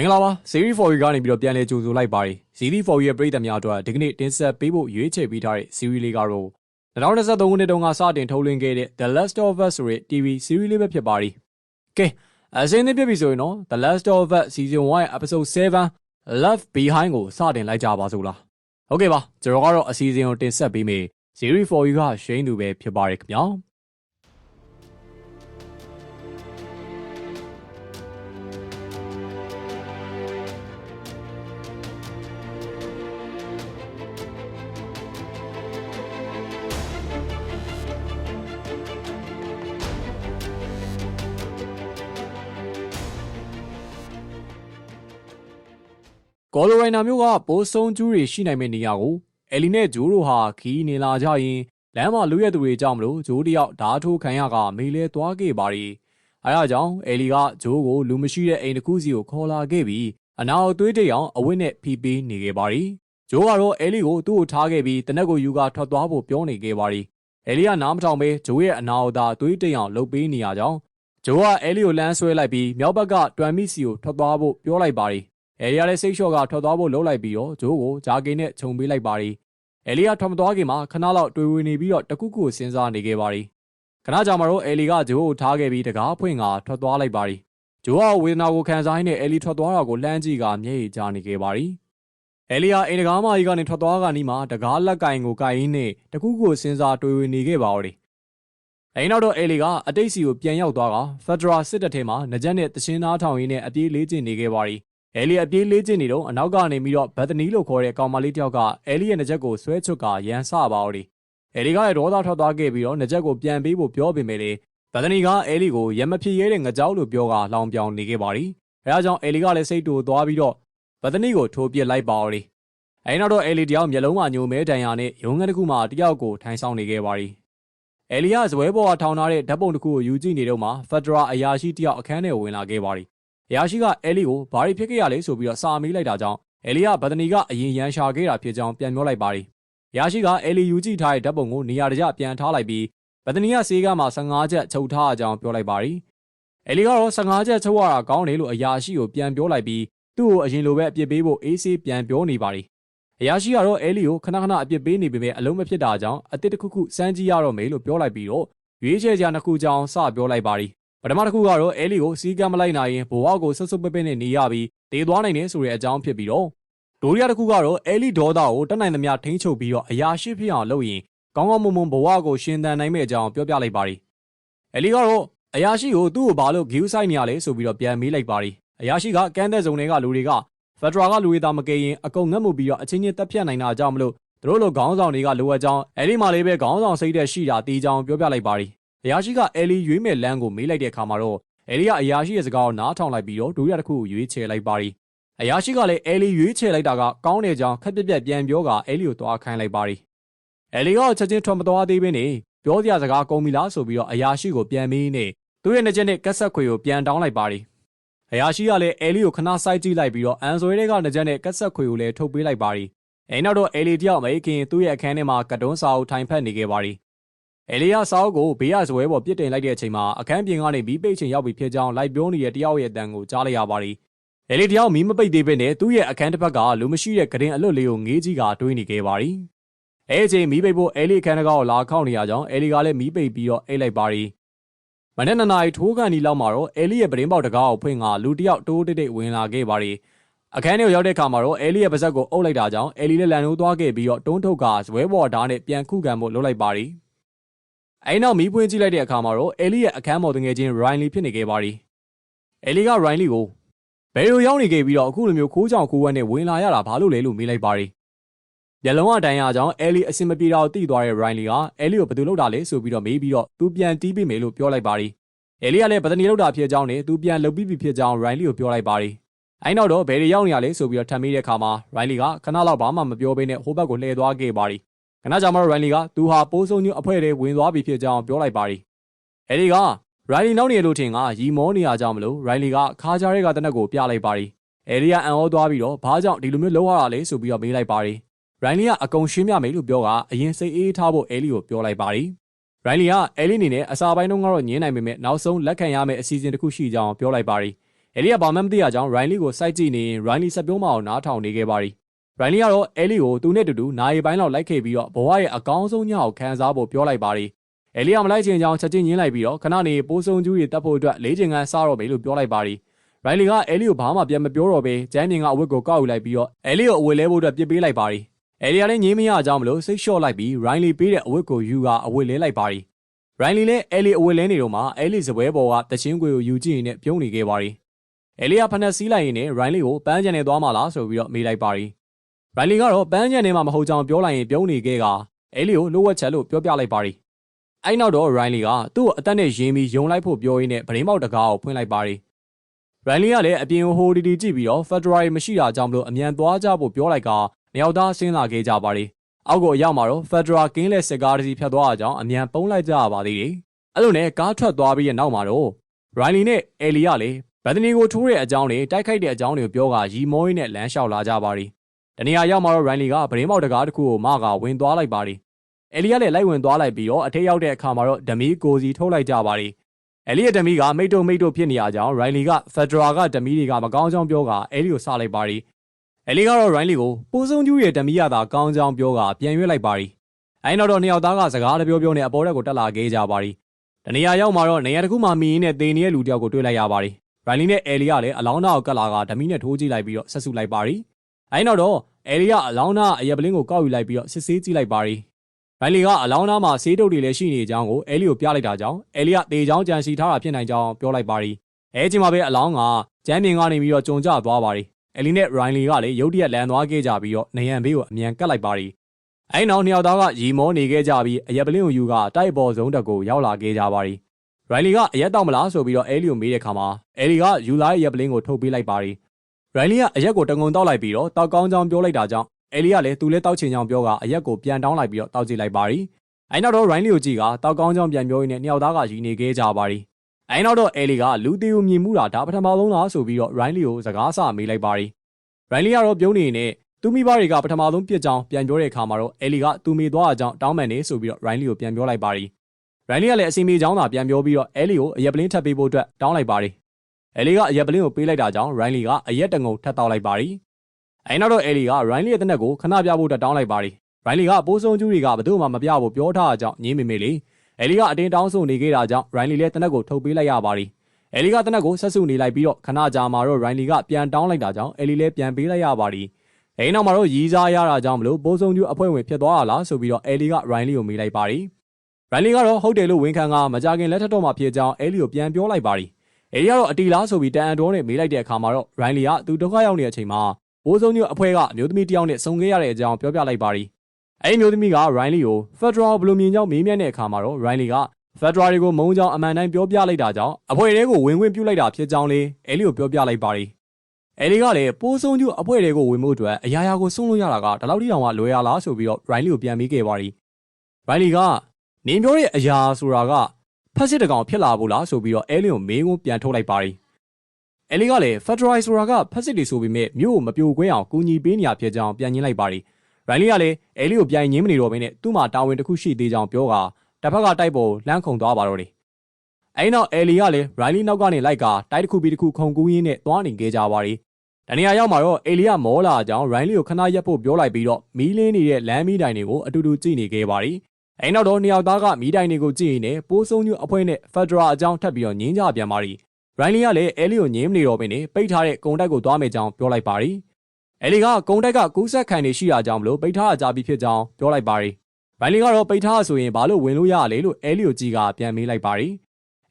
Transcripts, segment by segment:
မင်္ဂလာပါ Series 4ကနေပြီးတော့ပြန်လည်ကြိုဆိုလိုက်ပါတယ် Series 4ရဲ့ပရိသတ်များအတွက်ဒီကနေ့တင်ဆက်ပေးဖို့ရွေးချယ်ပေးထားတဲ့ Series လေးကတော့2023ခုနှစ်တုန်းကစတင်ထုတ်လွှင့်ခဲ့တဲ့ The Last of Us ဆိုတဲ့ TV Series လေးပဲဖြစ်ပါတယ်ကဲအစင်းသစ်ပြပြီဆိုရင်တော့ The Last of Us Season 1ရဲ့ Episode 7 Love Behind ကိုစတင်လိုက်ကြပါစို့လားဟုတ်ကဲ့ပါကျွန်တော်ကတော့အစီအစဉ်ကိုတင်ဆက်ပေးမယ် Series 4ကရှိန်သူပဲဖြစ်ပါတယ်ခင်ဗျာ ကော်လိုရိုင်နာမျိုးကပိုးဆုံးကျူးတွေရှိနိုင်မယ့်နေရာကိုအယ်လီနဲ့ဂျိုးတို့ဟာခီးနေလာကြရင်လမ်းမှာလူရဲသူတွေကြောင့်မလို့ဂျိုးတယောက်ဓာတ်ထိုးခံရကမေးလဲသွားခဲ့ပါရီအဲဒါကြောင့်အယ်လီကဂျိုးကိုလူမရှိတဲ့အိမ်တစ်ခုစီကိုခေါ်လာခဲ့ပြီးအနာကိုသွေးတိတ်အောင်အဝတ်နဲ့ဖိပေးနေခဲ့ပါရီဂျိုးကတော့အယ်လီကိုသူ့ကိုထားခဲ့ပြီးတနက်ကိုယူကထွက်သွားဖို့ပြောနေခဲ့ပါရီအယ်လီကနားမထောင်ပဲဂျိုးရဲ့အနာကိုသာသွေးတိတ်အောင်လှုပ်ပေးနေရကြောင်းဂျိုးကအဲလီကိုလမ်းဆွဲလိုက်ပြီးမြောက်ဘက်ကတွမ်မီစီကိုထွက်သွားဖို့ပြောလိုက်ပါရီ အဲလီယာလည်းစိတ်လျှော့ကထွက်သွားဖို့လှုပ်လိုက်ပြီးတော့ဂျိုးကိုဂျာကင်းနဲ့ခြုံပေးလိုက်ပါရီအဲလီယာထွက်မသွားခင်မှာခဏလောက်တွေ့ဝေနေပြီးတော့တခုခုစဉ်းစားနေခဲ့ပါရီခဏကြာမှတော့အဲလီကဂျိုးကိုထားခဲ့ပြီးတကားဖွင့်ကထွက်သွားလိုက်ပါရီဂျိုးကဝေဒနာကိုခံစားရင်းနဲ့အဲလီထွက်သွားတာကိုလှမ်းကြည့်ကမျက်ရည်ကျနေခဲ့ပါရီအဲလီယာအိမ်တကားမကြီးကနေထွက်သွားကနီးမှာတကားလက်ကင်ကိုကင်ရင်းနဲ့တခုခုစဉ်းစားတွေ့ဝေနေခဲ့ပါရီအဲနောက်တော့အဲလီကအတိတ်စီကိုပြန်ရောက်သွားကဖက်ဒရာစစ်တပ်ထဲမှာနကြက်နဲ့တချင်းသားထောင်ရင်းနဲ့အပြေးလေးကျင်နေခဲ့ပါရီ အဲလီအပြေးလေးကျင်နေတော့အနောက်ကနေပြီးတော့ဘတ်တနီလို့ခေါ်တဲ့ကောင်မလေးတယောက်ကအဲလီရဲ့နကြက်ကိုဆွဲချွတ်ကရန်ဆပါဦးဒီအဲလီကလည်းဒေါသထွက်သွားခဲ့ပြီးတော့နကြက်ကိုပြန်ပေးဖို့ပြောပေမဲ့လေဘတ်တနီကအဲလီကိုရမဖြစ်ရဲတဲ့ငကြောက်လို့ပြောကလောင်ပြောင်နေခဲ့ပါရီအဲဒါကြောင့်အဲလီကလည်းစိတ်တူသွားပြီးတော့ဘတ်တနီကိုထိုးပစ်လိုက်ပါဦးဒီအဲနောက်တော့အဲလီတယောက်မျက်လုံးမှာညိုမဲတန်ရာနဲ့ရုံးငန်းတစ်ခုမှာတယောက်ကိုထိုင်ဆောင်နေခဲ့ပါရီအဲလီကဇွဲပေါ်ကထောင်ထားတဲ့ဓာတ်ပုံတစ်ခုကိုယူကြည့်နေတော့မှဖက်ဒရာအရာရှိတယောက်အခန်းထဲဝင်လာခဲ့ပါရီ အရာရှိကအဲလီကိုဘာတွေဖြစ်ခဲ့ရလဲဆိုပြီးတော့စာမေးလိုက်တာကြောင့်အဲလီကဗဒနီကအရင်ရန်ရှာခဲ့တာဖြစ်ကြောင်းပြန်ပြောလိုက်ပါရီအရာရှိကအဲလီယူကြည့်ထားတဲ့ဓာတ်ပုံကိုနေရာတကျပြန်ထားလိုက်ပြီးဗဒနီကဆေးကမှ15ချက်ချုပ်ထားအကြောင်းပြောလိုက်ပါရီအဲလီကတော့15ချက်ချုပ်ရတာကောင်းတယ်လို့အရာရှိကိုပြန်ပြောလိုက်ပြီးသူ့ကိုအရင်လိုပဲအပြစ်ပေးဖို့အေးဆေးပြန်ပြောနေပါရီအရာရှိကတော့အဲလီကိုခဏခဏအပြစ်ပေးနေပေမဲ့အလုံးမဖြစ်တာကြောင့်အစ်စ်တစ်ခုခုစမ်းကြည့်ရတော့မယ်လို့ပြောလိုက်ပြီးတော့ရွေးချယ်ကြနှစ်ခုကြောင်းစပြောလိုက်ပါရီ ပထမတစ်ခုကတော့အဲလီကိုစီးကမ်းမလိုက်နိုင်ရင်ဘိုးအောက်ကိုဆွတ်ဆွတ်ပက်ပက်နဲ့နေရပြီးတေသွားနိုင်တယ်ဆိုတဲ့အကြောင်းဖြစ်ပြီးတော့ဒိုရီယာတစ်ခုကတော့အဲလီဒေါသကိုတက်နိုင်သမျှထိန်းချုပ်ပြီးတော့အရာရှိဖြစ်အောင်လုပ်ရင်ကောင်းကောင်းမွန်မွန်ဘဝကိုရှင်သန်နိုင်မယ့်အကြောင်းပြောပြလိုက်ပါရီအဲလီကတော့အရာရှိကိုသူ့ကိုဘာလို့ဂီးဆိုင်နေရလဲဆိုပြီးတော့ပြန်မေးလိုက်ပါရီအရာရှိကကန်းတဲ့ဇုံတွေကလူတွေကဖက်ဒရာကလူတွေသာမကယ်ရင်အကုန်ငတ်မှုပြီးတော့အချင်းချင်းတက်ဖြတ်နိုင်တာကြောင့်မလို့သူတို့လိုခေါင်းဆောင်တွေကလိုအပ်ကြောင်းအဲဒီမှာလေးပဲခေါင်းဆောင်စိတ်တဲ့ရှိတာတီးကြောင်းပြောပြလိုက်ပါရီ အရာရှိကအဲလီရွေးမဲ့လမ်းကိုမေးလိုက်တဲ့အခါမှာတော့အဲလီကအရာရှိရဲ့စကားကိုနားထောင်လိုက်ပြီးတော့ဒုတိယတစ်ခုကိုရွေးချယ်လိုက်ပါရီအရာရှိကလည်းအဲလီရွေးချယ်လိုက်တာကကောင်းတဲ့ကြောင်းခက်ပြက်ပြက်ပြန်ပြောကအဲလီကိုသွားခိုင်းလိုက်ပါရီအဲလီကချက်ချင်းထွက်မသွားသေးဘဲနဲ့ပြောစရာစကားကုန်ပြီလားဆိုပြီးတော့အရာရှိကိုပြန်မေးနေသူ့ရဲ့နှစ်ချက်နဲ့ကက်ဆက်ခွေကိုပြန်တောင်းလိုက်ပါရီအရာရှိကလည်းအဲလီကိုခဏစိုက်ကြည့်လိုက်ပြီးတော့အန်ဆွဲတွေကနှစ်ချက်နဲ့ကက်ဆက်ခွေကိုလည်းထုတ်ပေးလိုက်ပါရီအဲနောက်တော့အဲလီတယောက်မေးခင်သူ့ရဲ့အခန်းထဲမှာကတွန်းစာအုပ်ထိုင်ဖက်နေခဲ့ပါရီ။ အဲလီယာစာအုပ်ကိုဘေးရဇွဲပေါ်ပြစ်တင်လိုက်တဲ့အချိန်မှာအခန်းပြင်ကနေမီးပိတ်ချိန်ရောက်ပြီဖြစ်ကြောင်းလိုက်ပြောနေတဲ့တယောက်ရဲ့အတန်ကိုကြားလိုက်ရပါသည်။အဲလီတယောက်မီးမပိတ်သေးဘဲနဲ့သူ့ရဲ့အခန်းတစ်ဖက်ကလူမရှိတဲ့ကရင်အလွတ်လေးကိုငေးကြီးကတွေးနေခဲ့ပါသည်။အဲအချိန်မီးပိတ်ဖို့အဲလီအခန်းတကာကိုလာခောက်နေရကြောင်းအဲလီကလည်းမီးပိတ်ပြီးတော့အိတ်လိုက်ပါသည်။မနေ့နှစ်နာရီထိုးကန်ဒီလောက်မှာတော့အဲလီရဲ့ပရင်းပေါက်တကားကိုဖွင့်ကလူတယောက်တိုးတိတ်တိတ်ဝင်လာခဲ့ပါသည်။အခန်းထဲကိုရောက်တဲ့အခါမှာတော့အဲလီရဲ့ပါဇက်ကိုအုပ်လိုက်တာကြောင့်အဲလီလည်းလန်နိုးသွားခဲ့ပြီးတော့တွန်းထုတ်ကဇွဲပေါ်ဓာတ်နဲ့ပြန်ခုခံဖို့လုပ်လိုက်ပါသည်။ အဲဒီနောက်မီးပွင့်ကြည့်လိုက်တဲ့အခါမှာတော့အဲလီရဲ့အခန်းပေါ်တငယ်ချင်းရိုင်းလီဖြစ်နေခဲ့ပါသည်အဲလီကရိုင်းလီကိုဘယ်လိုရောက်နေခဲ့ပြီးတော့အခုလိုမျိုးခိုးကြောင်ခိုးဝက်နဲ့ဝင်လာရတာဘာလို့လဲလို့မေးလိုက်ပါသည်မျက်လုံးအတိုင်းအကြောင်းအဲလီအစင်မပြေတာကိုသိသွားတဲ့ရိုင်းလီကအဲလီကိုဘယ်သူလောက်တာလဲဆိုပြီးတော့မေးပြီးတော့သူပြန်တီးပေးမယ်လို့ပြောလိုက်ပါသည်အဲလီကလည်းဗဒနီလောက်တာဖြစ်ကြောင်းနဲ့သူပြန်လုပ်ပြီးပြီဖြစ်ကြောင်းရိုင်းလီကိုပြောလိုက်ပါသည်အဲနောက်တော့ဘယ်တွေရောက်နေရလဲဆိုပြီးတော့ထပ်မေးတဲ့အခါမှာရိုင်းလီကခဏလောက်ဘာမှမပြောဘဲနဲ့ဟိုဘက်ကိုလှည့်သွားခဲ့ပါသ ည်ခဏကြာမှရိုင်လီကသူဟာပိုးစုံညွအဖွဲ့တွေဝင်သွားပြီဖြစ်ကြောင်းပြောလိုက်ပါသည်အဲဒီကရိုင်လီနောက်နေလို့ထင်ကရီမောနေရကြောင်းမလို့ရိုင်လီကခါကြားရဲကတနက်ကိုပြလိုက်ပါသည်အဲဒီကအန်ဩသွားပြီးတော့ဘာကြောင့်ဒီလိုမျိုးလှုပ်ရတာလဲဆိုပြီးတော့မေးလိုက်ပါသည်ရိုင်လီကအကုံရှင်းပြမယ်လို့ပြောကအရင်စိတ်အေးထားဖို့အဲလီကိုပြောလိုက်ပါသည်ရိုင်လီကအဲလီအနေနဲ့အစာပိုင်းတုန်းကတော့ညင်းနိုင်ပေမဲ့နောက်ဆုံးလက်ခံရမယ့်အစီအစဉ်တစ်ခုရှိကြောင်းပြောလိုက်ပါသည်အဲလီကဘာမှမသိရကြောင်းရိုင်းလီကိုစိုက်ကြည့်နေရင်ရိုင်းလီစက်ပြုံးမအောင်နားထောင်နေခဲ့ပါရီ ရိုင်းလီကတော့အဲလီကိုသူနဲ့တူတူနိုင်ပိုင်းလောက်လိုက်ခဲ့ပြီးတော့ဘဝရဲ့အကောင်းဆုံးညကိုခံစားဖို့ပြောလိုက်ပါရီအဲလီကမလိုက်ချင်ကြောင်းချက်ချင်းညင်းလိုက်ပြီးတော့ခဏနေပိုးစုံကျူးတွေတက်ဖို့အတွက်လေးချင်ကန်းစားတော့မယ်လို့ပြောလိုက်ပါရီရိုင်းလီကအဲလီကိုဘာမှပြန်မပြောတော့ဘဲကျမ်းမြင်ကအဝတ်ကိုကောက်ယူလိုက်ပြီးတော့အဲလီကိုအဝတ်လဲဖို့အတွက်ပြစ်ပေးလိုက်ပါရီအဲလီကလည်းငြင်းမရကြောင်းမလို့စိတ်လျှော့လိုက်ပြီးရိုင်းလီပေးတဲ့အဝတ်ကိုယူကအဝတ်လဲလိုက်ပါရီရိုင်းလီလည်းအဲလီအဝတ်လဲနေတော့မှအဲလီစပွဲပေါ်ကတချင်းခွေကိုယူကြည့်နေပြုံးနေခဲ့ပါရီအဲလီကဖနက်စီးလိုက်ရင်လည်းရိုင်းလီကိုပန်းချန်နေသွားမှလားဆိုပြီးတော့မေးလိုက်ပါရီ ရိုင်းလီကတော့ပန်းချန်နေမှာမဟုတ်ကြောင်းပြောလိုက်ရင်ပြုံးနေခဲ့ကအဲလီကိုလိုဝက်ချက်လို့ပြောပြလိုက်ပါရီအဲ့နောက်တော့ရိုင်းလီကသူ့ကိုအသက်နဲ့ရင်းပြီးယုံလိုက်ဖို့ပြောရင်းနဲ့ဗရင်းမောက်တကားကိုဖွင့်လိုက်ပါရီရိုင်းလီကလည်းအပြင်ဟိုဒီဒီကြည့်ပြီးတော့ဖက်ဒရယ်မရှိတာကြောင့်မလို့အမြန်သွားကြဖို့ပြောလိုက်ကနှစ်ယောက်သားဆင်းလာခဲ့ကြပါရီအောက်ကိုရောက်မှာတော့ဖက်ဒရယ်ကင်းလက်စစ်ကားတစ်စီးဖြတ်သွားတာကြောင့်အမြန်ပုံးလိုက်ကြရပါသေးတယ်အဲ့လိုနဲ့ကားထွက်သွားပြီးတဲ့နောက်မှာတော့ရိုင်းလီနဲ့အဲလီကလည်းဘက်ဒနီကိုထိုးတဲ့အကြောင်းတွေတိုက်ခိုက်တဲ့အကြောင်းတွေကိုပြောကရီမောရင်းနဲ့လမ်းလျှောက်လာကြပါရီ တနေရာရောက်မှာတော့ရိုင်းလီကဗရင်းမောက်တကားတစ်ခုကိုမကဝင်သွားလိုက်ပါရီအဲလီကလည်းလိုက်ဝင်သွားလိုက်ပြီးတော့အထက်ရောက်တဲ့အခါမှာတော့ဒမီကိုစီထုတ်လိုက်ကြပါရီအဲလီရဲ့ဒမီကမိတ်တုံမိတ်တုံဖြစ်နေရကြောင်းရိုင်းလီကဖက်ဒရာကဒမီတွေကမကောင်းကြောင်းပြောကအဲလီကိုစလိုက်ပါရီအဲလီကတော့ရိုင်းလီကိုပိုးစုံကျူးရဲ့ဒမီရတာကောင်းကြောင်းပြောကပြန်ရွေးလိုက်ပါရီအဲနောက်တော့နှစ်ယောက်သားကစကားတပြောပြောနဲ့အပေါ်တက်ကိုတက်လာခဲ့ကြပါရီတနေရာရောက်မှာတော့နေရာတစ်ခုမှမီးနဲ့တေနေတဲ့လူတယောက်ကိုတွေ့လိုက်ရပါရီရိုင်းလီနဲ့အဲလီကလည်းအလောင်းသားကိုကတ်လာကဓမီနဲ့ထိုးကြည့်လိုက်ပြီးတော့ဆက်စုလိုက်ပါရီ အဲနောက်တော့အဲလီကအလောင်းသားအရက်ပလင်းကိုကောက်ယူလိုက်ပြီးတော့စစ်ဆေးကြည့်လိုက်ပါရီရိုင်းလီကအလောင်းသားမှာဆေးတုပ်တွေလည်းရှိနေကြောင်းကိုအဲလီကိုပြလိုက်တာကြောင့်အဲလီကတေချောင်းကြံစီထားတာဖြစ်နိုင်ကြောင်းပြောလိုက်ပါရီအဲချိန်မှာပဲအလောင်းကကျမ်းမြင်ကနေပြီးတော့ကြုံကျသွားပါရီအဲလီနဲ့ရိုင်းလီကလည်းရုတ်တရက်လန်သွားခဲ့ကြပြီးတော့နေရန်ဘေးကိုအမြန်ကတ်လိုက်ပါရီအဲနောက်နှစ်ယောက်သားကရီမောနေခဲ့ကြပြီးအရက်ပလင်းကိုယူကတိုက်ပေါ်ဆုံးတက်ကိုရောက်လာခဲ့ကြပါရီရိုင်လီကအရက်တောက်မလားဆိုပြီးတော့အဲလီကိုမေးတဲ့ခါမှာအဲလီကယူလာရဲ့ရက်ပလင်းကိုထုတ်ပေးလိုက်ပါရီ ရိုင်လီကအရက်ကိုတငုံတောက်လိုက်ပြီးတော့တောက်ကောင်းကြောင်းပြောလိုက်တာကြောင့်အဲလီကလည်းသူလည်းတောက်ချင်ကြောင်းပြောကအရက်ကိုပြန်တောင်းလိုက်ပြီးတော့တောက်ကြည့်လိုက်ပါရီအဲနောက်တော့ရိုင်လီကိုကြည့်ကတောက်ကောင်းကြောင်းပြန်ပြောရင်းနဲ့နှစ်ယောက်သားကရည်နေခဲ့ကြပါရီအဲနောက်တော့အဲလီကလူတီကိုမြင်မှုတာဒါပထမဆုံးလားဆိုပြီးတော့ရိုင်လီကိုစကားဆမေးလိုက်ပါရီရိုင်လီကတော့ပြုံးနေနေသူမိဘတွေကပထမဆုံးပြစ်ကြောင်းပြန်ပြောတဲ့အခါမှာတော့အဲလီကသူမိသွားအကြောင်းတောင်းပန်နေဆိုပြီးတော့ရိုင်လီကိုပြန်ပြောလိုက်ပါရီရိုင်းလီကလည်းအစီအမေချောင်းသာပြန်ပြောပြီးတော့အဲလီကိုအရက်ပလင်းထပ်ပေးဖို့အတွက်တောင်းလိုက်ပါတယ်။ အဲလီကအရက်ပလင်းကိုပေးလိုက်တာကြောင့်ရိုင်းလီကအရက်တငုံထပ်တောက်လိုက်ပါတယ်။အဲနောက်တော့အဲလီကရိုင်းလီရဲ့တနက်ကိုခဏပြဖို့အတွက်တောင်းလိုက်ပါတယ်။ရိုင်းလီကပိုးစုံကျူးတွေကဘယ်သူမှမပြဖို့ပြောထားတာကြောင့်ညင်းမေမေလေးအဲလီကအတင်းတောင်းဆိုနေခဲ့တာကြောင့်ရိုင်းလီလည်းတနက်ကိုထုတ်ပေးလိုက်ရပါတယ်။အဲလီကတနက်ကိုဆက်စုနေလိုက်ပြီးတော့ခဏကြာမှာတော့ရိုင်းလီကပြန်တောင်းလိုက်တာကြောင့်အဲလီလည်းပြန်ပေးလိုက်ရပါတယ်။အဲနောက်မှာတော့ရီးစားရတာကြောင့်မလို့ပိုးစုံကျူးအဖွဲ့ဝင်ဖြစ်သွားတာလားဆိုပြီးတော့အဲလီကရိုင်းလီကိုမေးလိုက်ပါတယ်။ရိုင်လီကတော့ဟုတ်တယ်လို့ဝန်ခံကမကြခင်လက်ထက်တော့မှဖြစ်ကြောင်းအဲလီကိုပြန်ပြောလိုက်ပါရီ အဲလီကတော့အတီလားဆိုပြီးတန်အန်တော်နဲ့မေးလိုက်တဲ့အခါမှာတော့ရိုင်လီကသူဒုက္ခရောက်နေတဲ့အချိန်မှာဘိုးစုံညွတ်အဖွဲ့ကအမျိုးသမီးတယောက်နဲ့ဆုံခဲ့ရတဲ့အကြောင်းပြောပြလိုက်ပါရီအဲဒီမျိုးသမီးကရိုင်လီကိုဖက်ဒရယ်ဘလိုမြင်ကြောင်းမေးမြန်းတဲ့အခါမှာတော့ရိုင်လီကဖက်ဒရယ်တွေကိုမုံကြောင်းအမှန်တိုင်းပြောပြလိုက်တာကြောင့်အဖွဲ့တွေကိုဝင်ခွင့်ပြုလိုက်တာဖြစ်ကြောင်းလေးအဲလီကိုပြောပြလိုက်ပါရီအဲလီကလည်းပိုးစုံညွတ်အဖွဲ့တွေကိုဝင်မှုအတွက်အရာရာကိုဆုံးလို့ရတာကဒီလောက်ထိတောင်မှလွယ်ရလားဆိုပြီးတော့ရိုင်လီကိုပြန်မေးခဲ့ပါရီရိုင်လီကနင်းပြောတဲ့အရာဆိုတာက ဖက်စစ်တကောင်ဖြစ်လာဖို့လားဆိုပြီးတော့အဲလင်ကိုမေးခွန်းပြန်ထုတ်လိုက်ပါရီအဲလင်ကလည်းဖက်ဒရယ်ဆိုတာကဖက်စစ်တွေဆိုပေမဲ့မြို့ကိုမပြိုကွဲအောင်ကူညီပေးနေရဖြစ်ကြောင်းပြန်ညင်းလိုက်ပါရီရိုင်းလီကလည်းအဲလီကိုပြန်ညင်းမနေတော့ဘဲနဲ့သူ့မှာတာဝန်တစ်ခုရှိသေးကြောင်းပြောကတစ်ဖက်ကတိုက်ပေါ်လှမ်းခုန်သွားပါတော့တယ်အဲဒီနောက်အဲလီကလည်းရိုင်းလီနောက်ကနေလိုက်ကတိုက်တစ်ခုပြီးတစ်ခုခုန်ကူးရင်းနဲ့သွားနေခဲ့ကြပါရီတနေရာရောက်မှာတော့အေလီကမောလာကြောင်းရိုင်းလီကိုခဏရက်ဖို့ပြောလိုက်ပြီးတော့မီးလင်းနေတဲ့လမ်းမီးတိုင်တွေကိုအတူတူကြည့်နေခဲ့ပါရီ အဲနောက်တော့နှစ်ယောက်သားကမီးတိုင်တွေကိုကြည့်ရင်းနဲ့ပိုးစုံညွအဖွဲ့နဲ့ဖက်ဒရယ်အကြောင်းထပ်ပြီးတော့ညင်းကြပြန်ပါရီရိုင်းလီကလည်းအဲလီကိုညင်းမနေတော့ဘဲနဲ့ပိတ်ထားတဲ့ကုံတိုက်ကိုသွားမယ်ကြောင်းပြောလိုက်ပါရီအဲလီကကုံတိုက်ကကူးဆက်ခံနေရှိတာကြောင့်မလို့ပိတ်ထားကြပြီးဖြစ်ကြောင်းပြောလိုက်ပါရီရိုင်းလီကတော့ပိတ်ထားဆိုရင်ဘာလို့ဝင်လို့ရလဲလို့အဲလီကိုကြည့်ကပြန်မေးလိုက်ပါရီ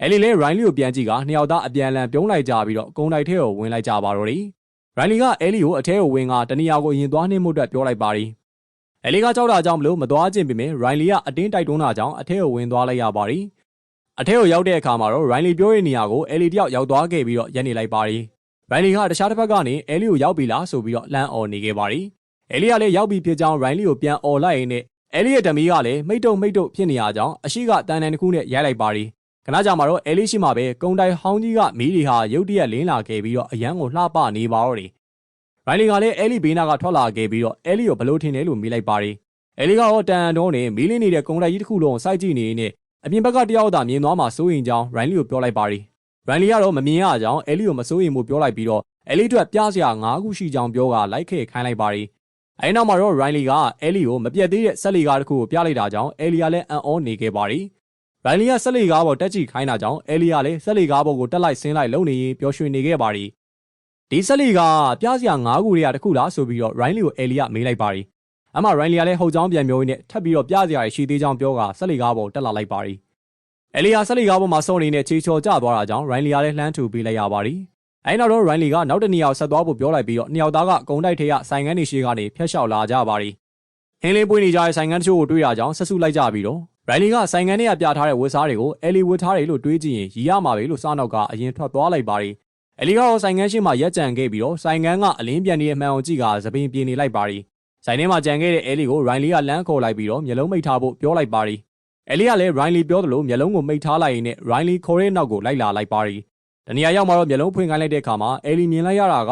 အဲလီလည်းရိုင်းလီကိုပြန်ကြည့်ကနှစ်ယောက်သားအပြန်လန်ပြုံးလိုက်ကြပြီးတော့ကုံတိုက်ထဲကိုဝင်လိုက်ကြပါတော့တယ်ရိုင်းလီကအဲလီကိုအထဲကိုဝင်ကတနေရာကိုရင်သွားနှိမ့်မှုအတွက်ပြောလိုက်ပါရီ အဲလီကကြောက်တာကြောင့်မလို့မသွားခြင်းပေမဲ့ရိုင်းလီကအတင်းတိုက်တွန်းတာကြောင့်အထဲကိုဝင်သွားလိုက်ရပါရီအထဲကိုရောက်တဲ့အခါမှာတော့ရိုင်းလီပြောတဲ့နေရာကိုအဲလီတယောက်ရောက်သွားခဲ့ပြီးတော့ရက်နေလိုက်ပါရီရိုင်းလီကတခြားတစ်ဖက်ကနေအဲလီကိုရောက်ပြီလားဆိုပြီးတော့လှမ်းអော်နေခဲ့ပါရီအဲလီကလည်းရောက်ပြီဖြစ်ကြောင်းရိုင်းလီကိုပြန်អော်လိုက်ရင်းနဲ့အဲလီရဲ့ဓမီကလည်းမိတ်တုံမိတ်တုံဖြစ်နေရကြောင်းအရှိကတန်တန်တစ်ခုနဲ့ရိုက်လိုက်ပါရီခဏကြာမှာတော့အဲလီရှိမှပဲကုံတိုင်ဟောင်းကြီးကမီးတွေဟာရုတ်တရက်လင်းလာခဲ့ပြီးတော့အရန်ကိုလှပနေပါတော့တယ် ရိုင်းလီကလည်းအဲလီဘေးနာကထွက်လာခဲ့ပြီးတော့အဲလီကိုဘလို့ထင်လဲလို့မေးလိုက်ပါရီအဲလီကတော့တန်အန်တော်နဲ့မီးလင်းနေတဲ့ကုံတိုက်ကြီးတစ်ခုလုံးစိုက်ကြည့်နေနေအပြင်ဘက်ကတယောက်သာမြင်သွားမှစိုးရင်ကြောင်းရိုင်းလီကိုပြောလိုက်ပါရီရိုင်းလီကတော့မမြင်ရကြောင်းအဲလီကိုမစိုးရိမ်မှုပြောလိုက်ပြီးတော့အဲလီအတွက်ပြစရာ၅ခုရှိကြောင်းပြောကလိုက်ခဲ့ခိုင်းလိုက်ပါတယ်အဲဒီနောက်မှာတော့ရိုင်းလီကအဲလီကိုမပြတ်သေးတဲ့ဆက်လီကားတစ်ခုကိုပြလိုက်တာကြောင့်အဲလီကလည်းအံ့ဩနေခဲ့ပါတယ်ရိုင်းလီကဆက်လီကားပေါ်တက်ကြည့်ခိုင်းတာကြောင့်အဲလီကလည်းဆက်လီကားပေါ်ကိုတက်လိုက်ဆင်းလိုက်လုံနေရင်ပျော်ရွှင်နေခဲ့ပါတယ် ဒီဆက်လီကပြစရာ၅ခုတွေကတစ်ခုလားဆိုပြီးတော့ရိုင်းလီကိုအဲလီကမေးလိုက်ပါတယ်အမှရိုင်းလီကလည်းဟုတ်ကြောင်းပြန်ပြောရင်းနဲ့ထပ်ပြီးတော့ပြစရာရှိသေးကြောင်းပြောကဆက်လီကားပေါ်တက်လာလိုက်ပါတယ်အဲလီယာဆက်လီကားပေါ်မှာစောနေနဲ့ချေချော်ကျသွားတာကြောင့်ရိုင်းလီကလည်းလှမ်းထူပေးလိုက်ရပါတယ်အဲနောက်တော့ရိုင်းလီကနောက်တနေရာဆက်သွားဖို့ပြောလိုက်ပြီးတော့နှစ်ယောက်သားကကုံတိုက်ထဲကဆိုင်ငန်းတွေရှိကနေဖျက်လျှောက်လာကြပါတယ်။ဟင်းလေးပွေးနေကြတဲ့ဆိုင်ငန်းတချို့ကိုတွေ့ရကြောင်းဆက်စုလိုက်ကြပြီးတော့ရိုင်းလီကဆိုင်ငန်းထဲကပြထားတဲ့ဝတ်စားတွေကိုအဲလီဝတ်ထားတယ်လို့တွေးကြည့်ရင်ရီရမှာပဲလို့စားနောက်ကအရင်ထွက်သွားလိုက်ပါတယ်။ အဲလီကတော့ဆိုင်ငန်းရှိမှရက်ကြံခဲ့ပြီးတော့ဆိုင်ငန်းကအလင်းပြန်နေတဲ့အမှန်အောင်ကြည့်ကသပင်ပြေနေလိုက်ပါတယ်။ဆိုင်ထဲမှာကြံခဲ့တဲ့အဲလီကိုရိုင်းလီကလမ်းခေါ်လိုက်ပြီးတော့မျက်လုံးမိတ်ထားဖို့ပြောလိုက်ပါတယ်။အဲလီကလည်းရိုင်းလီပြောသလိုမျက်လုံးကိုမိတ်ထားလိုက်ရင်းနဲ့ရိုင်းလီခေါ်တဲ့နောက်ကိုလိုက်လာလိုက်ပါတယ်။တနေရာရောက်မှတော့မျက်လုံးဖွင့်ခိုင်းလိုက်တဲ့အခါမှာအဲလီမြင်လိုက်ရတာက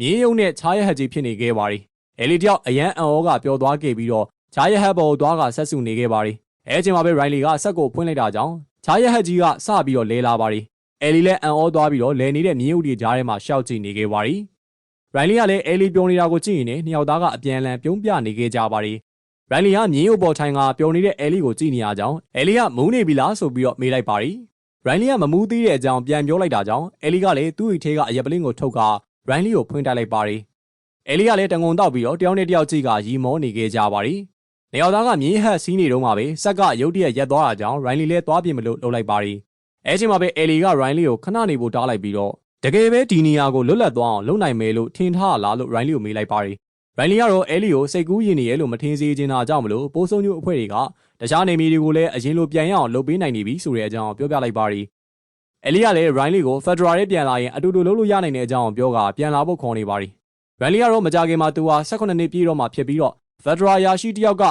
မြင်းယုံနဲ့ချားရဟက်ကြီးဖြစ်နေခဲ့ပါတယ်။အဲလီတယောက်အရန်အံ့ဩကပျော်သွားခဲ့ပြီးတော့ချားရဟက်ပေါ်သွားကဆက်စုနေခဲ့ပါတယ်။အဲအချိန်မှာပဲရိုင်းလီကဆက်ကိုဖွင့်လိုက်တာကြောင့်ချားရဟက်ကြီးကစပြီးတော့လဲလာပါတယ်။ အဲလီလည်းအံ့ဩသွားပြီးတော့လဲနေတဲ့မြင်းယုံတွေကြားထဲမှာရှောက်ကြည့်နေခဲ့ပါတယ်။ရိုင်းလီကလည်းအဲလီပြုံးနေတာကိုကြည့်ရင်လည်းနှစ်ယောက်သားကအပြန်အလှန်ပြုံးပြနေခဲ့ကြပါတယ်။ရိုင်းလီကမြင်းယုံပေါ်ထိုင်ကပျော်နေတဲ့အဲလီကိုကြည့်နေရကြောင်းအဲလီကမူးနေပြီလားဆိုပြီးတော့မေးလိုက်ပါတယ်။ရိုင်းလီကမမူးသေးတဲ့အကြောင်းပြန်ပြောလိုက်တာကြောင့်အဲလီကလည်းသူ့အိတ်ထဲကအရက်ပလင်းကိုထုတ်ကရိုင်းလီကိုဖွင့်တိုက်လိုက်ပါတယ်။အဲလီကလည်းတငုံတောက်ပြီးတော့တယောက်နဲ့တယောက်ကြည့်ကရီမောနေခဲ့ကြပါတယ်။နေရောက်သားကမြင်းဟက်စီးနေတော့မှပဲဆက်ကရုတ်တရက်ရက်သွားတာကြောင့်ရိုင်းလီလည်းသွားပြင်မလို့လှုပ်လိုက်ပါတယ်။ အဲချိန်မှာပဲအဲလီကရိုင်းလီကိုခဏနေဖို့တားလိုက်ပြီးတော့တကယ်ပဲဒီနေရာကိုလွတ်လပ်သွားအောင်လုပ်နိုင်မယ်လို့ထင်ထားလားလို့ရိုင်းလီကိုမေးလိုက်ပါတယ်။ရိုင်းလီကတော့အဲလီကိုစိတ်ကူးယဉ်နေရဲလို့မထင်စေချင်တာကြောင့်မလို့ပိုးစုံညို့အဖွဲ့တွေကတခြားနေမီတွေကိုလည်းအရင်လိုပြန်ရအောင်လုပ်ပေးနိုင်နေပြီဆိုတဲ့အကြောင်းပြောပြလိုက်ပါတယ်။အဲလီကလည်းရိုင်းလီကိုဖက်ဒရယ်ရဲ့ပြန်လာရင်အတူတူလုပ်လို့ရနိုင်တဲ့အကြောင်းပြောကပြန်လာဖို့ခေါ်နေပါတယ်။ရိုင်းလီကတော့မကြခင်မှာသူဟာ18နှစ်ပြည့်တော့မှဖြစ်ပြီးတော့ဖက်ဒရယ်ရာရှိတယောက်က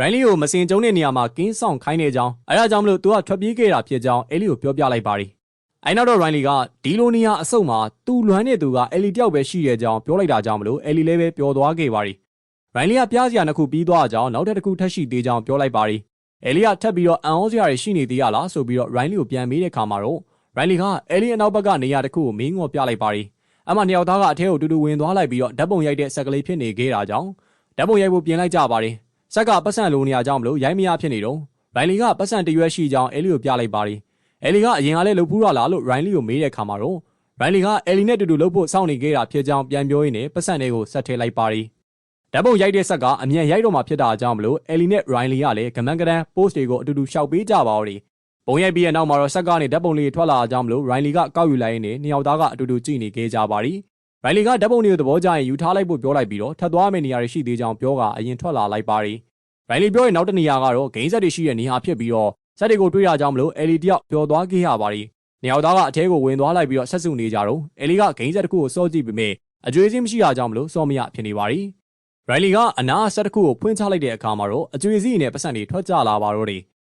ရိုင်းလီကိုမစင်ကျုံတဲ့နေရာမှာကင်းဆောင်ခိုင်းနေကြောင်းအဲဒါကြောင့်မလို့သူကထွက်ပြေးခဲ့တာဖြစ်ကြောင်းအဲလီကိုပြောပြလိုက်ပါတယ်။အဲနောက်တော့ရိုင်းလီကဒီလိုနေရာအဆုတ်မှာသူ့လွမ်းတဲ့သူကအဲလီတယောက်ပဲရှိတဲ့ကြောင်းပြောလိုက်တာကြောင့်မလို့အဲလီလည်းပဲပျော်သွားခဲ့ပါတယ်။ရိုင်းလီကပြားစရာနှစ်ခုပြီးသွားကြောင်းနောက်ထပ်တစ်ခုထပ်ရှိသေးကြောင်းပြောလိုက်ပါတယ်။အဲလီကထပ်ပြီးတော့အန်ဩစရာတွေရှိနေသေးရလားဆိုပြီးတော့ရိုင်းလီကိုပြန်မေးတဲ့ခါမှာတော့ရိုင်းလီကအဲလီအနောက်ဘက်ကနေရာတစ်ခုကိုမင်းငေါ်ပြလိုက်ပါတယ်။အမှနှစ်ယောက်သားကအထဲကိုတူတူဝင်သွားလိုက်ပြီးတော့ဓာတ်ပုံရိုက်တဲ့ဆက်ကလေးဖြစ်နေခဲ့တာကြောင့်ဓာတ်ပုံရိုက်ဖို့ပြင်လိုက်ကြပါတယ်။ ဆက်ကပတ်စံလိုနေရကြောင်းမလို့ရိုင်းမရဖြစ်နေတော့ရိုင်းလီကပတ်စံတရွက်ရှိကြောင်းအဲလီကိုပြလိုက်ပါတယ်။အဲလီကအရင်ကလည်းလှုပ်ဖူးရလားလို့ရိုင်းလီကိုမေးတဲ့ခါမှာတော့ရိုင်းလီကအဲလီနဲ့တူတူလှုပ်ဖို့စောင့်နေခဲ့တာဖြစ်ကြောင်းပြန်ပြောရင်းနဲ့ပတ်စံတွေကိုဆက်ထည့်လိုက်ပါတယ်။ဓာတ်ပုံရိုက်တဲ့ဆက်ကအမြန်ရိုက်တော့မှဖြစ်တာကြောင့်မလို့အဲလီနဲ့ရိုင်းလီကလည်းကမန်းကတန်း post တွေကိုအတူတူရှောက်ပေးကြပါဦးတယ်။ပုံရိုက်ပြီးတဲ့နောက်မှာတော့ဆက်ကနေဓာတ်ပုံလေးထွက်လာကြောင်းမလို့ရိုင်းလီကကောက်ယူလိုက်ရင်းနဲ့နှစ်ယောက်သားကအတူတူကြည့်နေခဲ့ကြပါသည်။ ရိုင်းလီကဓာတ်ပုံတွေကိုသဘောကျရင်ယူထားလိုက်ဖို့ပြောလိုက်ပြီးတော့ထပ်သွားမယ့်နေရာတွေရှိသေးကြောင်းပြောကအရင်ထွက်လာလိုက်ပါသည်။ရိုင်းလီပြောရင်နောက်တနေရာကတော့ဂိမ်းဆက်တွေရှိတဲ့နေရာဖြစ်ပြီးတော့ဆက်တွေကိုတွေးရကြောင်းမလို့အဲလီတယောက်ပျော်သွားခဲ့ရပါသည်။နေရာသားကအထဲကိုဝင်သွားလိုက်ပြီးတော့ဆက်စုနေကြတော့အဲလီကဂိမ်းဆက်တစ်ခုကိုစောကြည့်ပေမဲ့အကျွေးစင်းမရှိတာကြောင့်မလို့စောမရဖြစ်နေပါသည်။ရိုင်းလီကအနာဆက်တစ်ခုကိုဖွင့်ချလိုက်တဲ့အခါမှာတော့အကျွေးစီးနဲ့ပတ်စံတွေထွက်ကြလာပါတော့တယ်။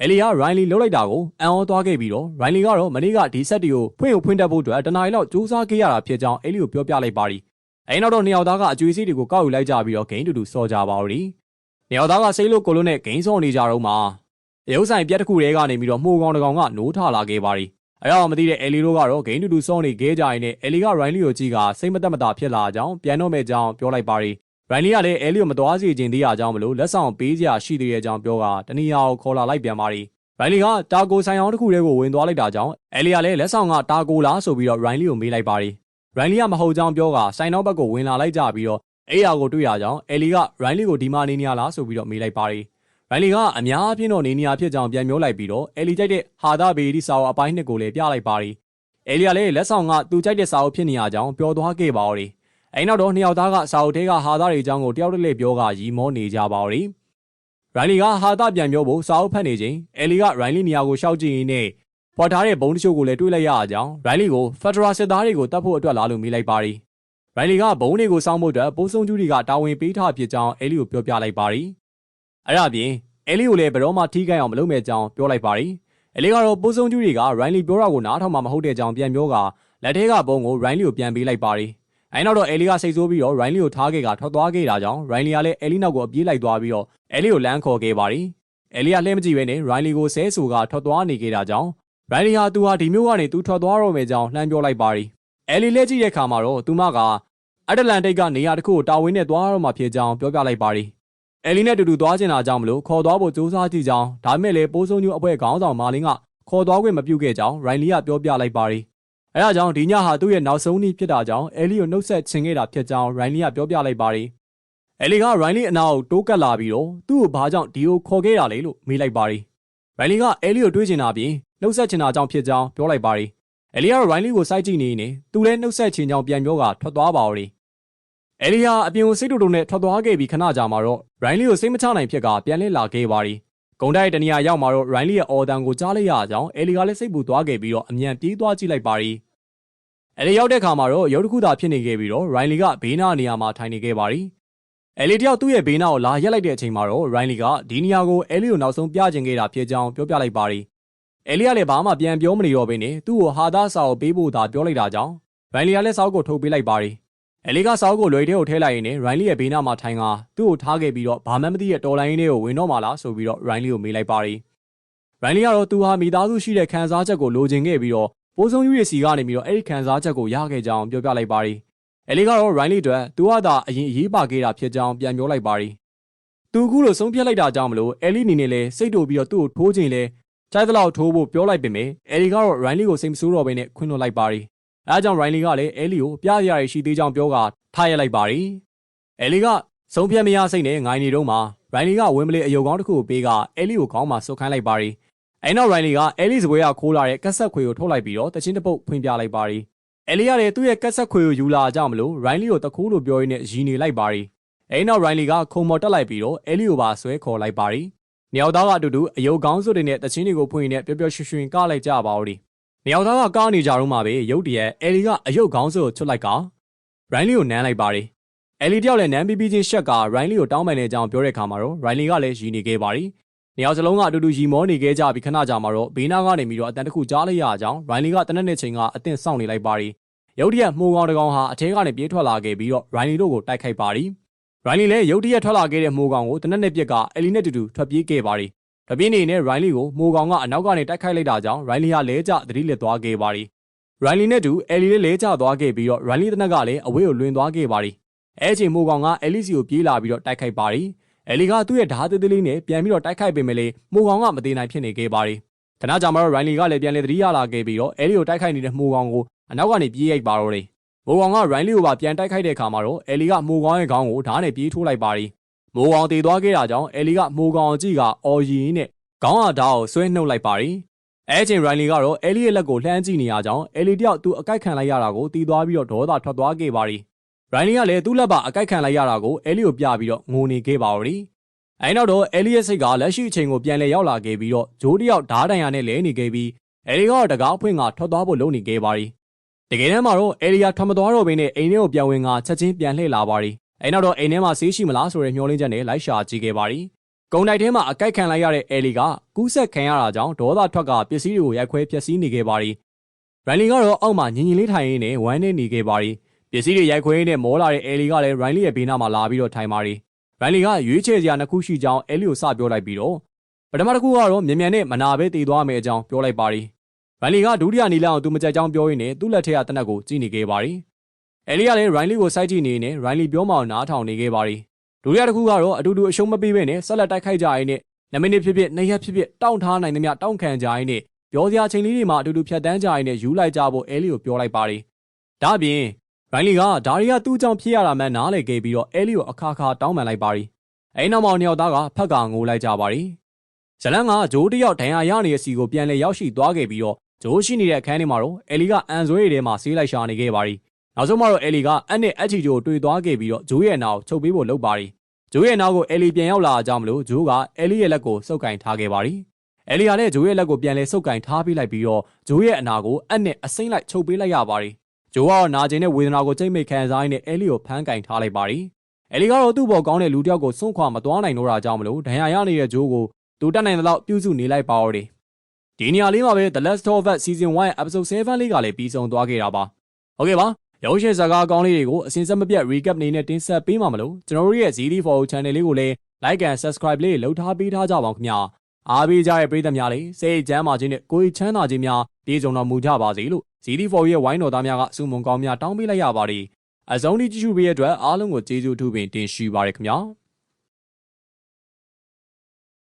အဲလီကရိုင်းလီလှုပ်လိုက်တာကိုအံ့ဩသွားခဲ့ပြီးတော့ရိုင်းလီကတော့မနေ့ကဒီဆက်တွေကိုဖွင့်ကိုဖွင့်တတ်ဖို့အတွက်တနားရီလောက်စူးစမ်းခဲ့ရတာဖြစ်ကြောင်းအဲလီကိုပြောပြလိုက်ပါသည်။အဲနောက်တော့နှစ်ယောက်သားကအကျွေးစီးတွေကိုကောက်ယူလိုက်ကြပြီးတော့ဂိမ်းတူတူစောကြပါတော့တယ်။နှစ်ယောက်သားကစိတ်လို့ကိုလို့နဲ့ဂိမ်းစောနေကြတော့မှရုပ်ဆိုင်ပြက်တစ်ခုတည်းကနေပြီးတော့မှုကောင်တကောင်ကနိုးထလာခဲ့ပါသည်။အဲတော့မသိတဲ့အဲလီတို့ကတော့ဂိမ်းတူတူစောနေခဲ့ကြရင်နဲ့အဲလီကရိုင်းလီကိုကြည့်ကစိတ်မသက်မသာဖြစ်လာကြောင်းပြန်တော့မဲ့ကြောင်းပြောလိုက်ပါသည်။ ရိုင်းလီကလည်းအဲလီကိုမတော်စီခြင်းသေးရကြောင်းမလို့လက်ဆောင်ပေးစရာရှိသေးရဲ့ကြောင်းပြောကတနည်းအားကိုခေါ်လာလိုက်ပြန်ပါသည်။ရိုင်းလီကတာကိုဆိုင်အောင်တစ်ခုတည်းကိုဝင်သွားလိုက်တာကြောင့်အဲလီကလည်းလက်ဆောင်ကတာကိုလားဆိုပြီးတော့ရိုင်းလီကိုမေးလိုက်ပါသည်။ရိုင်းလီကမဟုတ်ကြောင်းပြောကဆိုင်နောက်ဘက်ကိုဝင်လာလိုက်ကြပြီးတော့အဲ့ရကိုတွေ့ရကြောင်းအဲလီကရိုင်းလီကိုဒီမှာနေနေရလားဆိုပြီးတော့မေးလိုက်ပါသည်။ရိုင်းလီကအများအပြားတော့နေနေရဖြစ်ကြောင်းပြန်ပြောလိုက်ပြီးတော့အဲလီကြိုက်တဲ့ဟာဒဘေဒီစာအုပ်အပိုင်းနှစ်ကိုလည်းပြလိုက်ပါသည်။အဲလီကလည်းလက်ဆောင်ကသူကြိုက်တဲ့စာအုပ်ဖြစ်နေရကြောင်းပြောသွားခဲ့ပါဦး သည်။အဲနောက်တော့နှစ်ယောက်သားကစာအုပ်ထဲကဟာဒတွေအကြောင်းကိုတယောက်တစ်လက်ပြောကရီမောနေကြပါဦးသည်။ရိုင်းလီကဟာဒပြန်ပြောဖို့စာအုပ်ဖတ်နေချိန်အဲလီကရိုင်းလီနေရာကိုရှောက်ကြည့်ရင်းနဲ့ဖွာထားတဲ့ဘုံတချို့ကိုလည်းတွေးလိုက်ရအောင်ရိုင်းလီကိုဖက်ဒရယ်စစ်သားတွေကိုတတ်ဖို့အတွက်လာလို့မိလိုက်ပါသည်ရိုင်းလီကဘုံတွေကိုစောင်းဖို့အတွက်ပိုးစုံကျူးတွေကတာဝန်ပေးထားဖြစ်ကြောင်းအဲလီကိုပြောပြလိုက်ပါသည်အဲ့ဒါပြင်အဲလီကိုလည်းဘယ်တော့မှထိခိုက်အောင်မလုပ်မဲ့ကြောင်းပြောလိုက်ပါသည်အဲလီကတော့ပိုးစုံကျူးတွေကရိုင်းလီပြောတာကိုနားထောင်မှမဟုတ်တဲ့ကြောင်းပြန်ပြောကလက်ထဲကဘုံကိုရိုင်းလီကိုပြန်ပေးလိုက်ပါသည် အဲနောက်တော့အဲလီကစိတ်ဆိုးပြီးတော့ရိုင်းလီကိုထားခဲ့ကထွက်သွားခဲ့တာကြောင့်ရိုင်းလီကလည်းအဲလီနောက်ကိုအပြေးလိုက်သွားပြီးတော့အဲလီကိုလမ်းခေါ်ခဲ့ပါသည်အဲလီကလှည့်မကြည့်ပဲနဲ့ရိုင်းလီကိုဆဲဆူကထွက်သွားနေခဲ့တာကြောင့်ရိုင်းလီဟာသူဟာဒီမျိုးကနေသူထွက်သွားတော့မယ်ကြောင်းလှမ်းပြောလိုက်ပါရီအဲလီလက်ကြည့်တဲ့အခါမှာတော့သူမကအတ္တလန်တိတ်ကနေရာတစ်ခုကိုတာဝန်နဲ့သွားတော့မှဖြစ်ကြောင်းပြောပြလိုက်ပါရီအဲလီနဲ့တူတူသွားကျင်တာကြောင့်မလို့ခေါ်သွားဖို့စူးစမ်းကြည့်ကြောင်းဒါမဲ့လည်းပိုးစုံညူအဖွဲ့ခေါင်းဆောင်မာလင်းကခေါ်သွားခွင့်မပြုခဲ့ကြောင်းရိုင်းလီကပြောပြလိုက်ပါရီ အဲဒါကြောင့်ဒီညဟာသူ့ရဲ့နောက်ဆုံးနေ့ဖြစ်တာကြောင့်အဲလီကိုနှုတ်ဆက်ချင်ခဲ့တာဖြစ်ကြောင်းရိုင်းလီကပြောပြလိုက်ပါရီအဲလီကရိုင်းလီအနာကိုတိုးကပ်လာပြီးတော့သူ့ကိုဘာကြောင့်ဒီကိုခေါ်ခဲ့တာလဲလို့မေးလိုက်ပါရီရိုင်းလီကအဲလီကိုတွေးချင်တာပြင်နှုတ်ဆက်ချင်တာကြောင့်ဖြစ်ကြောင်းပြောလိုက်ပါရီအဲလီကတော့ရိုင်းလီကိုစိုက်ကြည့်နေနေသူလည်းနှုတ်ဆက်ချင်ကြောင်းပြန်ပြောကထွက်သွားပါရီအဲလီယာအပြင်ကိုစိတ်တူတူနဲ့ထွက်သွားခဲ့ပြီးခဏကြာမှာတော့ရိုင်းလီကိုစိတ်မချနိုင်ဖြစ်ကပြန်လဲလာခဲ့ပါရီဂုံတိုက်တနေရာရောက်မှာတော့ရိုင်းလီရဲ့အော်တန်ကိုကြားလိုက်ရအောင်အဲလီကလည်းစိတ်ပူသွားခဲ့ပြီးတော့အမြန်ပြေးသွားကြည့်လိုက်ပါရီ အဲလီရောက်တဲ့ခါမှာတော့ရုပ်တစ်ခုသာဖြစ်နေခဲ့ပြီးတော့ရိုင်းလီကဘေးနားနေရာမှာထိုင်နေခဲ့ပါရီအဲလီတယောက်သူ့ရဲ့ဘေးနားကိုလာရက်လိုက်တဲ့အချိန်မှာတော့ရိုင်းလီကဒီနေရာကိုအဲလီကိုနောက်ဆုံးပြချင်ခဲ့တာဖြစ်ကြောင်းပြောပြလိုက်ပါရီအဲလီကလည်းဘာမှပြန်ပြောမနေတော့ဘဲနဲ့သူ့ကိုဟာသားစာကိုပေးဖို့သာပြောလိုက်တာကြောင့်ရိုင်းလီကလည်းစောက်ကိုထုတ်ပေးလိုက်ပါရီအဲလီကစောက်ကိုလွယ်ထဲကိုထဲလိုက်ရင်းနဲ့ရိုင်းလီရဲ့ဘေးနားမှာထိုင်ကသူ့ကိုထားခဲ့ပြီးတော့ဘာမှမသိတဲ့တော်လိုင်းလေးကိုဝင်တော့မှလားဆိုပြီးတော့ရိုင်းလီကိုမေးလိုက်ပါရီရိုင်းလီကတော့သူဟာမိသားစုရှိတဲ့ခံစားချက်ကိုလိုချင်ခဲ့ပြီးတော့ ပိုးဆုံးယူရစီကနေပြီးတော့အဲ့ဒီခံစားချက်ကိုရခဲ့ကြောင်းပြောပြလိုက်ပါရီအဲလီကတော့ရိုင်းလီအတွက်သူဟာသာအရင်အေးပါခဲ့တာဖြစ်ကြောင်းပြန်ပြောလိုက်ပါရီသူအခုလိုဆုံးဖြတ်လိုက်တာကြောင့်မလို့အဲလီအနေနဲ့လည်းစိတ်တူပြီးတော့သူ့ကိုထိုးခြင်းလဲကြိုက်သလောက်ထိုးဖို့ပြောလိုက်ပေမဲ့အဲလီကတော့ရိုင်းလီကိုစိတ်မဆိုးတော့ဘဲနဲ့ခွင့်လွှတ်လိုက်ပါရီအဲဒါကြောင့်ရိုင်းလီကလည်းအဲလီကိုပြရရရှိသေးကြောင်းပြောကထားရလိုက်ပါရီအဲလီကဆုံးဖြတ်မရစိတ်နဲ့ငိုင်းနေတော့မှရိုင်းလီကဝင်းမလေးအယုံကောင်းတစ်ခုကိုပေးကအဲလီကိုခေါင်းမှာဆုတ်ခိုင်းလိုက်ပါရီ အဲနောက်ရိုင်းလီကအဲလီစပွဲကခိုးလာတဲ့ကက်ဆက်ခွေကိုထုတ်လိုက်ပြီးတော့တချင်းတစ်ပုတ်ဖွင့်ပြလိုက်ပါရီအဲလီကလည်းသူ့ရဲ့ကက်ဆက်ခွေကိုယူလာကြမလို့ရိုင်းလီကိုတခိုးလိုပြောရင်းနဲ့ရီနေလိုက်ပါရီအဲနောက်ရိုင်းလီကခုံမော်တက်လိုက်ပြီးတော့အဲလီကိုပါဆွဲခေါ်လိုက်ပါရီမြောက်သားကအတူတူအယုတ်ကောင်းစုတွေနဲ့တချင်းတွေကိုဖွင့်နေပျော်ပျော်ရွှင်ရွှင်ကလိုက်ကြပါဦးဒီမြောက်သားကကားနေကြတော့မှပဲရုတ်တရက်အဲလီကအယုတ်ကောင်းစုကိုချွတ်လိုက်ကရိုင်းလီကိုနမ်းလိုက်ပါရီအဲလီတယောက်လည်းနမ်းပြီးပြီးချင်းရှက်ကရိုင်းလီကိုတောင်းပန်တဲ့အကြောင်းပြောတဲ့အခါမှာတော့ရိုင်းလီကလည်းရည်နေခဲ့ပါရီ နေရာစလုံးကအတူတူရီမောနေခဲ့ကြပြီးခဏကြာမှာတော့ဘေးနားကနေပြီးတော့အတန်တခုကြားလိုက်ရအောင်ရိုင်းလီကတနက်နေ့ချိန်ကအသင့်စောင့်နေလိုက်ပါရီရုတ်တရက်မှုကောင်တကောင်ဟာအထဲကနေပြေးထွက်လာခဲ့ပြီးတော့ရိုင်းလီတို့ကိုတိုက်ခိုက်ပါရီရိုင်းလီလည်းရုတ်တရက်ထွက်လာခဲ့တဲ့မှုကောင်ကိုတနက်နေ့ပြက်ကအဲလီနဲ့တူတူထွက်ပြေးခဲ့ပါရီတပြင်းနေနဲ့ရိုင်းလီကိုမိုးကောင်ကအနောက်ကနေတိုက်ခိုက်လိုက်တာကြောင့်ရိုင်းလီဟာလဲကျသတိလစ်သွားခဲ့ပါရီရိုင်းလီနဲ့တူအဲလီလေးလဲကျသွားခဲ့ပြီးတော့ရိုင်းလီတနက်ကလည်းအဝေးကိုလွင်သွားခဲ့ပါရီအဲချိန်မိုးကောင်ကအဲလီစီကိုပြေးလာပြီးတော့တိုက်ခိုက်ပါရီ အဲလီကသူ့ရဲ့ဓာတ်သေးသေးလေးနဲ့ပြန်ပြီးတော့တိုက်ခိုက်ပေမဲ့လေမိုးကောင်ကမသေးနိုင်ဖြစ်နေခဲ့ပါရီခဏကြာမှတော့ရိုင်းလီကလည်းပြန်လေသတိရလာခဲ့ပြီးတော့အဲလီကိုတိုက်ခိုက်နေတဲ့မိုးကောင်ကိုအနောက်ကနေပြေးရိုက်ပါတော့တယ်မိုးကောင်ကရိုင်းလီကိုပါပြန်တိုက်ခိုက်တဲ့အခါမှာတော့အဲလီကမိုးကောင်ရဲ့ခေါင်းကိုဓာတ်နဲ့ပြေးထိုးလိုက်ပါရီမိုးကောင်တည်သွားခဲ့တာကြောင့်အဲလီကမိုးကောင်အကြည့်ကအော်ရီနဲ့ခေါင်းအားဓာတ်ကိုဆွဲနှုတ်လိုက်ပါရီအဲချိန်ရိုင်းလီကတော့အဲလီရဲ့လက်ကိုလှမ်းကြည့်နေရကြောင်းအဲလီတယောက်သူအကိုက်ခံလိုက်ရတာကိုတီးသွားပြီးတော့ဒေါသထွက်သွားခဲ့ပါရီ ရိုင်းလီကလည်းသူ့လက်ပါအကိုက်ခံလိုက်ရတာကိုအဲလီကိုပြပြီးတော့ငိုနေခဲ့ပါရီအဲနောက်တော့အဲလီရဲ့စိတ်ကလက်ရှိအချိန်ကိုပြန်လဲရောက်လာခဲ့ပြီးတော့ဂျိုးတယောက်ဓားတန်ရနဲ့လဲနေခဲ့ပြီးအဲလီကတော့တကားအဖွင့်ကထွက်သွားဖို့လုပ်နေခဲ့ပါရီတကယ်တမ်းမှာတော့အဲလီယာထွက်မသွားတော့ဘဲနဲ့အိမ်ထဲကိုပြန်ဝင်ကချက်ချင်းပြန်လှည့်လာပါရီအဲနောက်တော့အိမ်ထဲမှာဆေးရှိမလားဆိုတဲ့မျှော်လင့်ချက်နဲ့လိုက်ရှာကြည့်ခဲ့ပါရီကုံတိုက်ထဲမှာအကိုက်ခံလိုက်ရတဲ့အဲလီကကူးဆက်ခံရတာကြောင့်ဒေါသထွက်ကပစ္စည်းတွေကိုရိုက်ခွဲဖျက်ဆီးနေခဲ့ပါရီရိုင်လီကတော့အောက်မှာညင်ညင်လေးထိုင်ရင်းနဲ့ဝမ်းနေနေခဲ့ပါရီပ စ္စည်းတွေရိုက်ခွဲရင်းနဲ့မောလာတဲ့အဲလီကလည်းရိုင်လီရဲ့ဘေးနားမှာလာပြီးတော့ထိုင်ပါရီရိုင်လီကရွေးချယ်စရာနှစ်ခုရှိကြောင်းအဲလီကိုစပြောလိုက်ပြီးတော့ပထမတစ်ခုကတော့မြန်မြန်နဲ့မနာပဲတည်သွားမယ်အကြောင်းပြောလိုက်ပါရီရိုင်လီကဒုတိယနီလာအောင်သူမကြိုက်ကြောင်းပြောရင်းနဲ့သူ့လက်ထက်ကတနက်ကိုကြည့်နေခဲ့ပါရီအဲလီကလည်းရိုင်လီကိုစိုက်ကြည့်နေနေရိုင်လီပြောမှအောင်နားထောင်နေခဲ့ပါရီဒုတိယတစ်ခုကတော့အတူတူအရှုံးမပေးဘဲနဲ့ဆက်လက်တိုက်ခိုက်ကြရင်းနဲ့နမိနစ်ဖြစ်ဖြစ်နှစ်ရက်ဖြစ်ဖြစ်တောင့်ထားနိုင်သမျှတောင့်ခံကြရင်းနဲ့ပြောစရာချိန်လေးတွေမှာအတူတူဖြတ်တန်းကြရင်းနဲ့ယူလိုက်ကြဖို့အဲလီကိုပြောလိုက်ပါရီဒါအပြင် ရိုင်းလီကဒါရီကသူ့ကြောင့်ဖြစ်ရတာမှန်းနားလည်ခဲ့ပြီးတော့အဲလီကိုအခါခါတောင်းပန်လိုက်ပါရီအဲနောက်မှနှစ်ယောက်သားကဖက်ကငိုလိုက်ကြပါရီဇလန်ကဂျိုးတယောက်ဒဏ်ရာရနေတဲ့စီကိုပြန်လဲရောက်ရှိသွားခဲ့ပြီးတော့ဂျိုးရှိနေတဲ့အခန်းထဲမှာတော့အဲလီကအန်ဆွဲရည်ထဲမှာဆေးလိုက်ရှာနေခဲ့ပါရီနောက်ဆုံးမှတော့အဲလီကအက်နဲ့အက်ချီဂျိုကိုတွေ့သွားခဲ့ပြီးတော့ဂျိုးရဲ့နောက်ချုပ်ပေးဖို့လုပ်ပါရီဂျိုးရဲ့နောက်ကိုအဲလီပြန်ရောက်လာကြမလို့ဂျိုးကအဲလီရဲ့လက်ကိုစုပ်ကင်ထားခဲ့ပါရီအဲလီယာလည်းဂျိုးရဲ့လက်ကိုပြန်လဲစုပ်ကင်ထားပေးလိုက်ပြီးတော့ဂျိုးရဲ့အနာကိုအက်နဲ့အစိမ့်လိုက်ချုပ်ပေးလိုက်ရပါရီ ဂျိုးကတော့နာကျင်တဲ့ဝေဒနာကိုကြိတ်မိတ်ခံစားရင်းနဲ့အဲလီကိုဖမ်းကင်ထားလိုက်ပါရီအဲလီကတော့သူ့ဘော်ကောင်းတဲ့လူတစ်ယောက်ကိုစွန့်ခွာမသွားနိုင်တော့တာကြောင့်မလို့ဒဏ်ရာရနေတဲ့ဂျိုးကိုသူတက်နိုင်တဲ့လောက်ပြုစုနေလိုက်ပါတော့တယ်ဒီနေရာလေးမှာပဲ The Last of Us Season 1 Episode 7လေးကလည်းပြီးဆုံးသွားခဲ့တာပါဟုတ်ကဲ့ပါရုပ်ရှင်ဇာတ်ကားကောင်းလေးတွေကိုအစဉ်ဆက်မပြတ် recap နေနဲ့တင်ဆက်ပေးမှာမလို့ကျွန်တော်တို့ရဲ့ ZD4 channel လေးကိုလည်း like and subscribe လေးလှုပ်ထားပေးထားကြပါဦးခင်ဗျာ အားပေးကြတဲ့ပရိသတ်များလည်းစိတ်ချမ်းသာခြင်းနဲ့ကိုယ်ချမ်းသာခြင်းများပြည့်စုံတော်မူကြပါစေလို့ CD4 ရဲ့ဝိုင်းတော်သားများကစုမုံကောင်းများတောင်းပေးလိုက်ရပါတယ်အဆုံးထိကြည့်ရှုပေးတဲ့အတွက်အားလုံးကိုကျေးဇူးအထူးပင်တင်ရှိပါရခင်ဗျာ